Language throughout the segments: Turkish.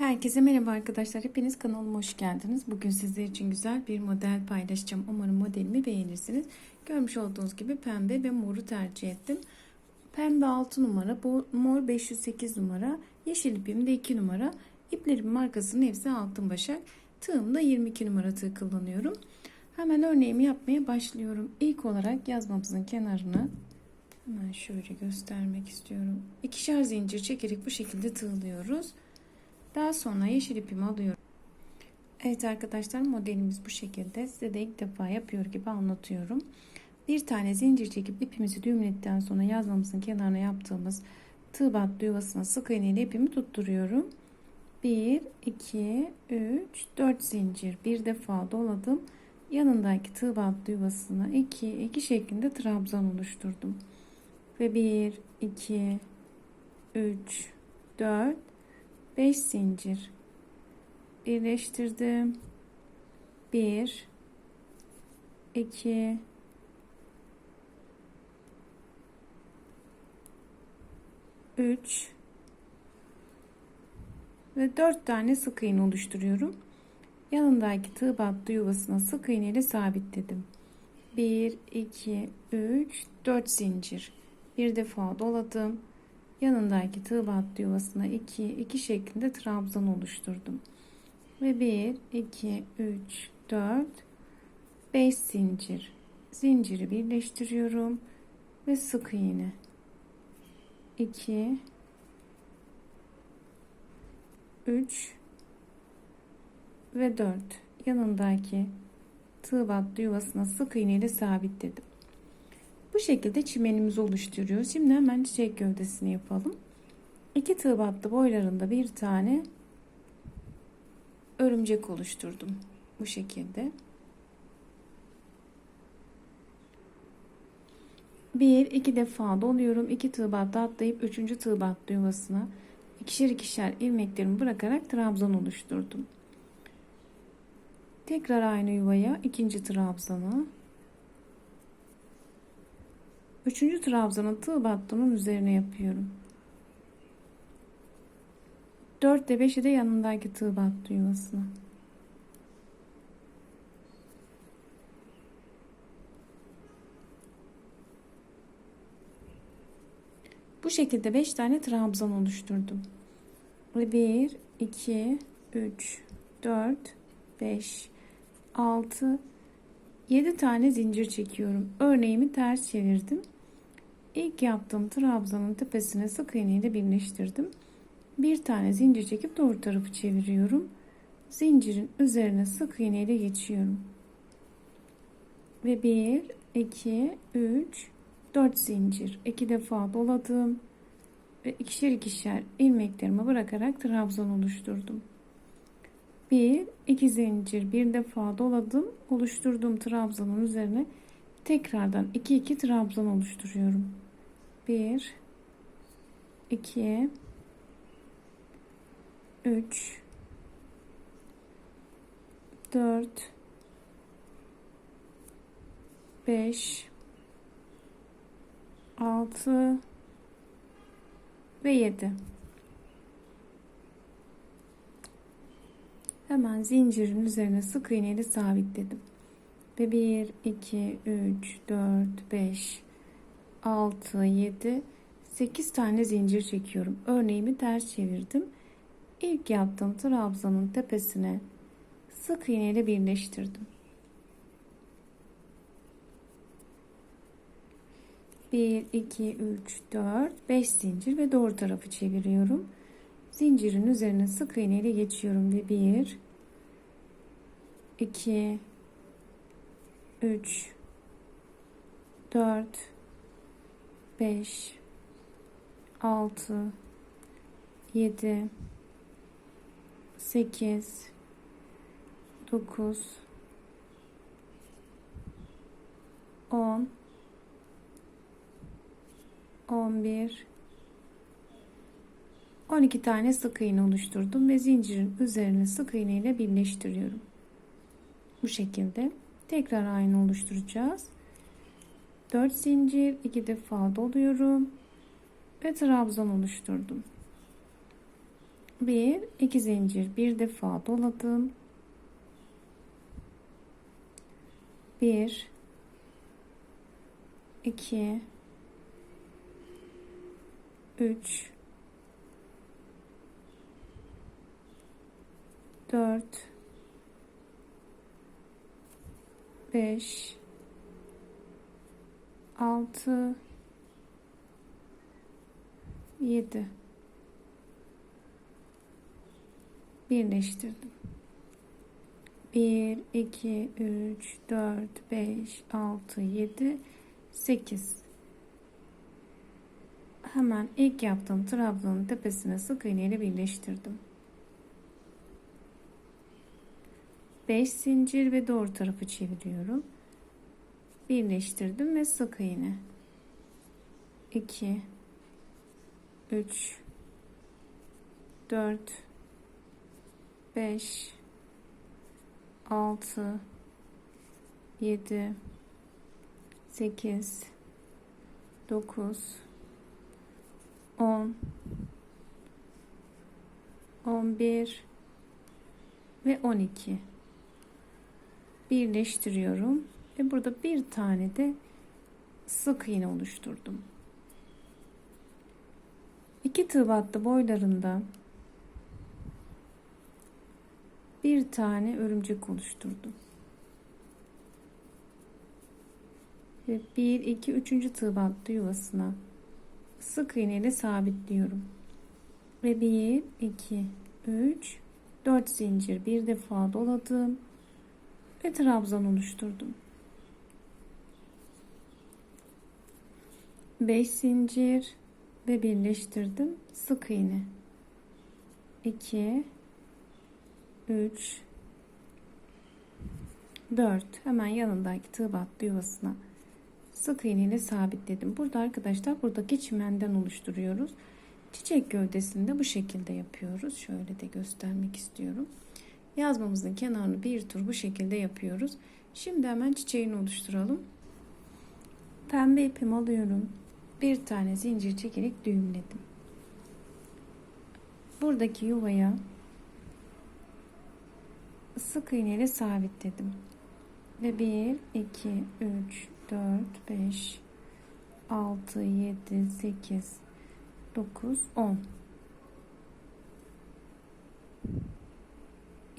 Herkese merhaba arkadaşlar. Hepiniz kanalıma hoş geldiniz. Bugün sizler için güzel bir model paylaşacağım. Umarım modelimi beğenirsiniz. Görmüş olduğunuz gibi pembe ve moru tercih ettim. Pembe 6 numara, mor 508 numara, yeşil ipim de 2 numara. İplerimin markasının hepsi altın başak. Tığım da 22 numara tığ kullanıyorum. Hemen örneğimi yapmaya başlıyorum. İlk olarak yazmamızın kenarını hemen şöyle göstermek istiyorum. İkişer zincir çekerek bu şekilde tığlıyoruz. Daha sonra yeşil ipimi alıyorum. Evet arkadaşlar modelimiz bu şekilde. Size de ilk defa yapıyor gibi anlatıyorum. Bir tane zincir çekip ipimizi düğümledikten sonra yazmamızın kenarına yaptığımız tığ battı yuvasına sık iğne ile ipimi tutturuyorum. 1, 2, 3, 4 zincir bir defa doladım. Yanındaki tığ battı yuvasına 2, 2 şeklinde trabzan oluşturdum. Ve 1, 2, 3, 4, 5 zincir birleştirdim. 1 2 3 ve 4 tane sık iğne oluşturuyorum. Yanındaki tığ battı yuvasına sık iğne ile sabitledim. 1 2 3 4 zincir. Bir defa doladım yanındaki tığ yuvasına 2 2 şeklinde trabzan oluşturdum. Ve 1 2 3 4 5 zincir. Zinciri birleştiriyorum ve sık iğne. 2 3 ve 4 yanındaki tığ battı yuvasına sık iğne ile sabitledim. Şekilde çimenimizi oluşturuyoruz. Şimdi hemen çiçek gövdesini yapalım. İki tığ battı boylarında bir tane örümcek oluşturdum. Bu şekilde. Bir, iki defa doluyorum. iki tığ battı atlayıp üçüncü tığ battı yuvasına ikişer ikişer ilmeklerimi bırakarak trabzan oluşturdum. Tekrar aynı yuvaya ikinci trabzanı Üçüncü trabzanın tığ battının üzerine yapıyorum. 4 ile 5'i de yanındaki tığ battı yuvasına. Bu şekilde 5 tane trabzan oluşturdum. 1, 2, 3, 4, 5, 6, 7 tane zincir çekiyorum. Örneğimi ters çevirdim. İlk yaptığım trabzanın tepesine sık iğne ile birleştirdim. Bir tane zincir çekip doğru tarafı çeviriyorum. Zincirin üzerine sık iğne ile geçiyorum. Ve 1, 2, 3, 4 zincir. 2 defa doladım. Ve ikişer ikişer ilmeklerimi bırakarak trabzan oluşturdum. 1 2 zincir bir defa doladım oluşturduğum trabzanın üzerine tekrardan 2 2 trabzan oluşturuyorum 1 2 3 4 5 6 ve 7 Hemen zincirin üzerine sık iğne ile sabitledim. Ve 1, 2, 3, 4, 5, 6, 7, 8 tane zincir çekiyorum. Örneğimi ters çevirdim. İlk yaptığım trabzanın tepesine sık iğne ile birleştirdim. 1, 2, 3, 4, 5 zincir ve doğru tarafı çeviriyorum zincirin üzerine sık iğne ile geçiyorum ve 1 2 3 4 5 6 7 8 9 10 11 12 tane sık iğne oluşturdum ve zincirin üzerine sık iğne ile birleştiriyorum. Bu şekilde tekrar aynı oluşturacağız. 4 zincir 2 defa doluyorum ve trabzan oluşturdum. bir iki zincir bir defa doladım bir iki üç dört beş altı yedi birleştirdim. 1 2 3 4 5 6 7 8 Hemen ilk yaptığım trabzanın tepesine sık iğne ile birleştirdim. 5 zincir ve doğru tarafı çeviriyorum. Birleştirdim ve sık iğne. 2 3 4 5 6 7 8 9 10 11 ve 12 birleştiriyorum ve burada bir tane de sık iğne oluşturdum. İki tığ battı boylarında bir tane örümcek oluşturdum. Ve 1 2 3. tığ battı yuvasına sık iğne ile sabitliyorum. Ve 1 2 3 4 zincir bir defa doladım ve trabzan oluşturdum. 5 zincir ve birleştirdim. Sık iğne. 2 3 4 hemen yanındaki tığ battı yuvasına sık iğne ile sabitledim. Burada arkadaşlar buradaki çimenden oluşturuyoruz. Çiçek gövdesinde bu şekilde yapıyoruz. Şöyle de göstermek istiyorum. Yazmamızın kenarını bir tur bu şekilde yapıyoruz. Şimdi hemen çiçeğini oluşturalım. Pembe ipimi alıyorum. Bir tane zincir çekerek düğümledim. Buradaki yuvaya sık iğne ile sabitledim. Ve 1, 2, 3, 4, 5, 6, 7, 8, 9, 10.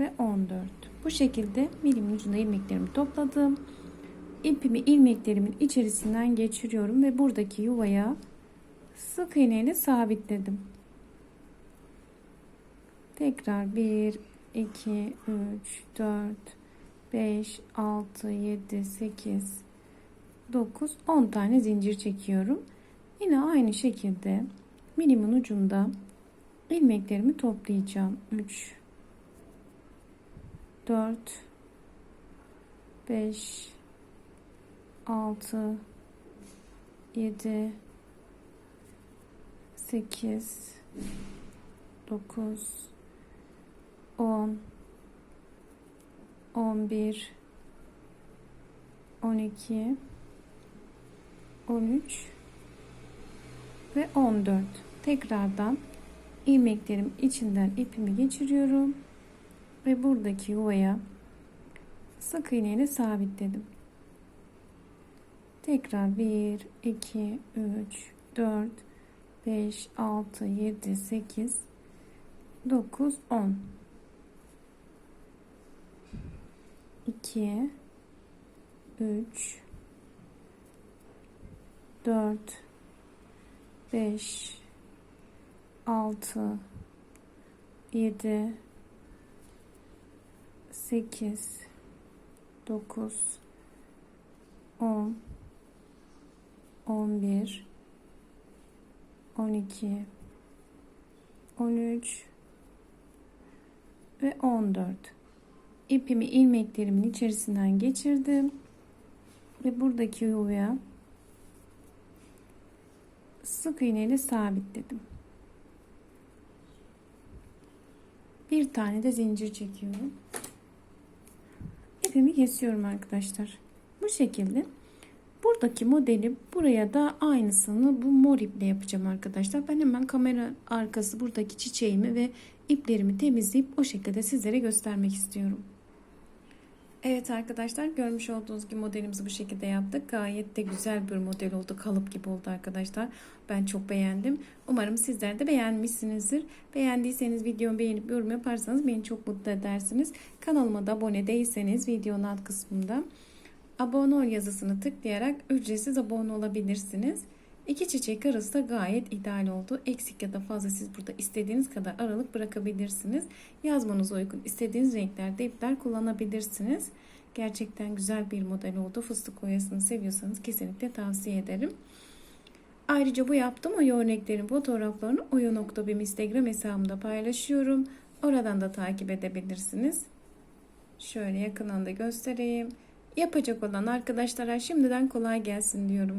ve 14 bu şekilde milim ucunda ilmeklerimi topladım ipimi ilmeklerimin içerisinden geçiriyorum ve buradaki yuvaya sık iğne ile sabitledim tekrar 1 2 3 4 5, 6, 7, 8, 9, 10 tane zincir çekiyorum. Yine aynı şekilde milimin ucunda ilmeklerimi toplayacağım. 3, 4, 5, 6, 7, 8, 9, 10, 11 12 13 ve 14 tekrardan ilmeklerim içinden ipimi geçiriyorum ve buradaki yuvaya sık iğne ile sabitledim. Tekrar 1 2 3 4 5 6 7 8 9 10 2 3 4 5 6 7 8 9 10 11 12 13 ve 14. İpimi ilmeklerimin içerisinden geçirdim. Ve buradaki yuvaya sık iğne ile sabitledim. Bir tane de zincir çekiyorum. İpimi kesiyorum arkadaşlar. Bu şekilde buradaki modeli buraya da aynısını bu mor iple yapacağım arkadaşlar. Ben hemen kamera arkası buradaki çiçeğimi ve iplerimi temizleyip o şekilde sizlere göstermek istiyorum. Evet arkadaşlar görmüş olduğunuz gibi modelimizi bu şekilde yaptık. Gayet de güzel bir model oldu. Kalıp gibi oldu arkadaşlar. Ben çok beğendim. Umarım sizler de beğenmişsinizdir. Beğendiyseniz videomu beğenip yorum yaparsanız beni çok mutlu edersiniz. Kanalıma da abone değilseniz videonun alt kısmında abone ol yazısını tıklayarak ücretsiz abone olabilirsiniz. İki çiçek arası da gayet ideal oldu. Eksik ya da fazla siz burada istediğiniz kadar aralık bırakabilirsiniz. Yazmanıza uygun istediğiniz renklerde ipler kullanabilirsiniz. Gerçekten güzel bir model oldu. Fıstık oyasını seviyorsanız kesinlikle tavsiye ederim. Ayrıca bu yaptığım oya örneklerin fotoğraflarını oya.bim Instagram hesabımda paylaşıyorum. Oradan da takip edebilirsiniz. Şöyle yakından da göstereyim. Yapacak olan arkadaşlara şimdiden kolay gelsin diyorum.